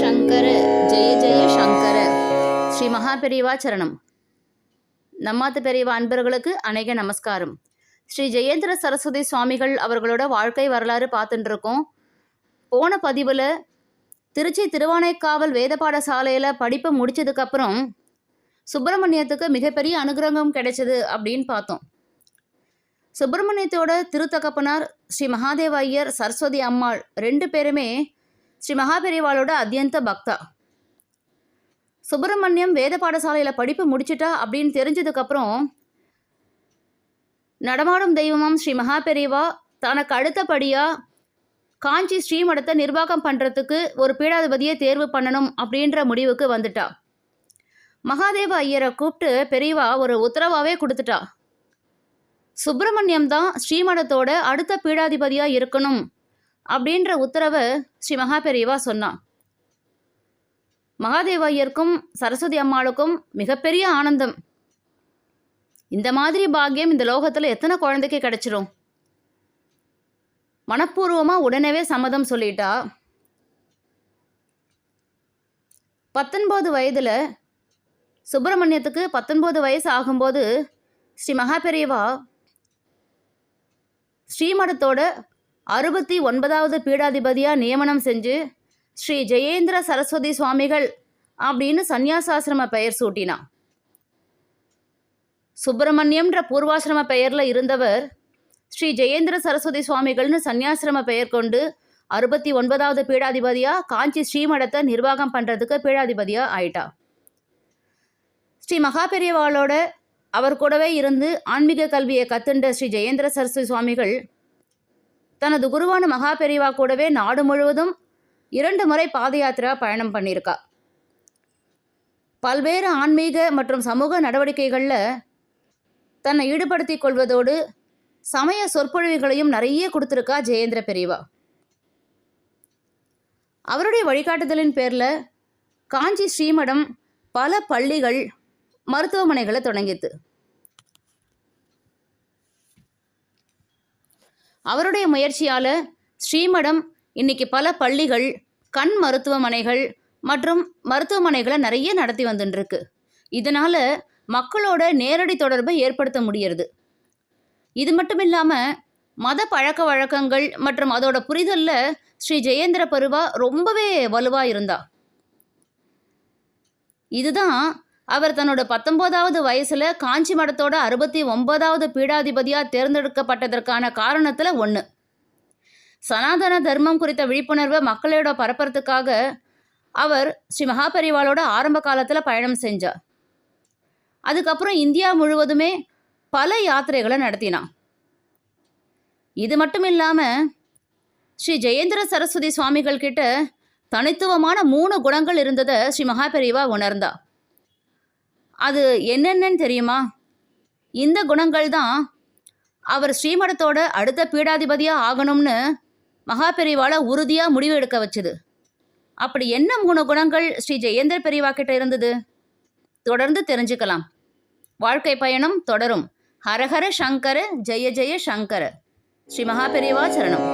சங்கர ஜெய ஜெய சங்கர. ஸ்ரீ மகாபெரிவா சரணம். நம்மாத்து பெரியவா அன்பர்களுக்கு அநேக நமஸ்காரம். ஸ்ரீ ஜெயேந்திர சரஸ்வதி சுவாமிகள் அவர்களோட வாழ்க்கை வரலாறு பார்த்துட்டு இருக்கோம் போன பதிவில் திருச்சி திருவானைக்காவல் வேதபாட சாலையில் படிப்பை முடித்ததுக்கப்புறம் சுப்பிரமணியத்துக்கு மிகப்பெரிய அனுகிரகம் கிடைச்சது அப்படின்னு பார்த்தோம். சுப்பிரமணியத்தோட திருத்தகப்பனார் ஸ்ரீ மகாதேவ ஐயர் சரஸ்வதி அம்மாள் ரெண்டு பேருமே ஸ்ரீ மகாபெரிவாளோட அத்தியந்த பக்தா. சுப்பிரமணியம் வேத பாடசாலையில் படிப்பு முடிச்சிட்டா அப்படின்னு தெரிஞ்சதுக்கப்புறம் நடமாடும் தெய்வமாம் ஸ்ரீ மகாபெரிவா தனக்கு அடுத்தபடியாக காஞ்சி ஸ்ரீமடத்தை நிர்வாகம் பண்ணுறதுக்கு ஒரு பீடாதிபதியை தேர்வு பண்ணணும் அப்படின்ற முடிவுக்கு வந்துட்டா. மகாதேவ ஐயரை கூப்பிட்டு பெரியவா ஒரு உத்தரவாகவே கொடுத்துட்டா. சுப்பிரமணியம் தான் ஸ்ரீமடத்தோட அடுத்த பீடாதிபதியாக இருக்கணும். அப்படின்ற உத்தரவை ஸ்ரீ மகாபெரியவா சொன்னான். மகாதேவ ஐயருக்கும் சரஸ்வதி அம்மாளுக்கும் மிகப்பெரிய ஆனந்தம். இந்த மாதிரி பாக்கியம் இந்த லோகத்தில் எத்தனை குழந்தைக்கு கிடைச்சிரும்? மனப்பூர்வமாக உடனே சம்மதம் சொல்லிட்டா. பத்தொன்பது வயதில் சுப்பிரமணியத்துக்கு பத்தொன்பது வயசு ஆகும்போது ஸ்ரீ மகாபெரியவா ஸ்ரீமடத்தோட அறுபத்தி ஒன்பதாவது பீடாதிபதியாக நியமனம் செஞ்சு ஸ்ரீ ஜெயேந்திர சரஸ்வதி சுவாமிகள் அப்படின்னு சந்நியாசாசிரம பெயர் சூட்டினான் சுப்பிரமணியம்ன்ற பூர்வாசிரம பெயரில் இருந்தவர் ஸ்ரீ ஜெயேந்திர சரஸ்வதி சுவாமிகள்னு சந்நியாசிரம பெயர் கொண்டு அறுபத்தி ஒன்பதாவது பீடாதிபதியாக காஞ்சி ஸ்ரீமடத்தை நிர்வாகம் பண்ணுறதுக்கு பீடாதிபதியாக ஆயிட்டா. ஸ்ரீ மகாபெரியவாளோட அவர் கூடவே இருந்து ஆன்மீக கல்வியை கத்துண்ட ஸ்ரீ ஜெயேந்திர சரஸ்வதி சுவாமிகள் தனது குருவான மகாபெரிவா கூடவே நாடு முழுவதும் இரண்டு முறை பாத யாத்திரா பயணம் பண்ணியிருக்கா. பல்வேறு ஆன்மீக மற்றும் சமூக நடவடிக்கைகளில் தன்னை ஈடுபடுத்தி கொள்வதோடு சமய சொற்பொழிவுகளையும் நிறைய கொடுத்துருக்கா ஜெயேந்திர பெரியவா அவருடைய வழிகாட்டுதலின் பேரில் காஞ்சி ஸ்ரீமடம் பல பள்ளிகள் மருத்துவமனைகளை தொடங்கித்து அவருடைய முயற்சியால் ஸ்ரீமடம் இன்னைக்கு பல பள்ளிகள் கண் மருத்துவமனைகள் மற்றும் மருத்துவமனைகளை நிறைய நடத்தி வந்துட்டுருக்கு இதனால் மக்களோட நேரடி தொடர்பை ஏற்படுத்த முடியறது. இது மட்டும் இல்லாமல் மத பழக்க வழக்கங்கள் மற்றும் அதோட புரிதலில் ஸ்ரீ ஜெயேந்திர பருவா ரொம்பவே வலுவாக இருந்தா. இதுதான் அவர் தன்னோட பத்தொம்போதாவது வயசில் காஞ்சி மடத்தோட அறுபத்தி ஒன்பதாவது பீடாதிபதியாக தேர்ந்தெடுக்கப்பட்டதற்கான காரணத்தில் ஒன்று சனாதன தர்மம் குறித்த விழிப்புணர்வை மக்களோட பரப்புறதுக்காக அவர் ஸ்ரீ மகாபரிவாலோட ஆரம்ப காலத்தில் பயணம் செஞ்சார். அதுக்கப்புறம் இந்தியா முழுவதுமே பல யாத்திரைகளை நடத்தினான். இது மட்டும் இல்லாமல் ஸ்ரீ ஜெயேந்திர சரஸ்வதி சுவாமிகள் கிட்ட தனித்துவமான மூணு குணங்கள் இருந்ததை ஸ்ரீ மகாபெரிவா உணர்ந்தா அது என்னென்னு தெரியுமா? இந்த குணங்கள் தான் அவர் ஸ்ரீமடத்தோட அடுத்த பீடாதிபதியாக ஆகணும்னு மகாபெரிவால உறுதியாக முடிவு எடுக்க வச்சுது. அப்படி என்ன மூணு குணங்கள் ஸ்ரீ ஜெயேந்திர பெரியவா கிட்ட இருந்தது? தொடர்ந்து தெரிஞ்சுக்கலாம். வாழ்க்கை பயணம் தொடரும். ஹரஹர சங்கர ஜெய ஜெய சங்கர. ஸ்ரீ மகாபெரிவா சரணம்.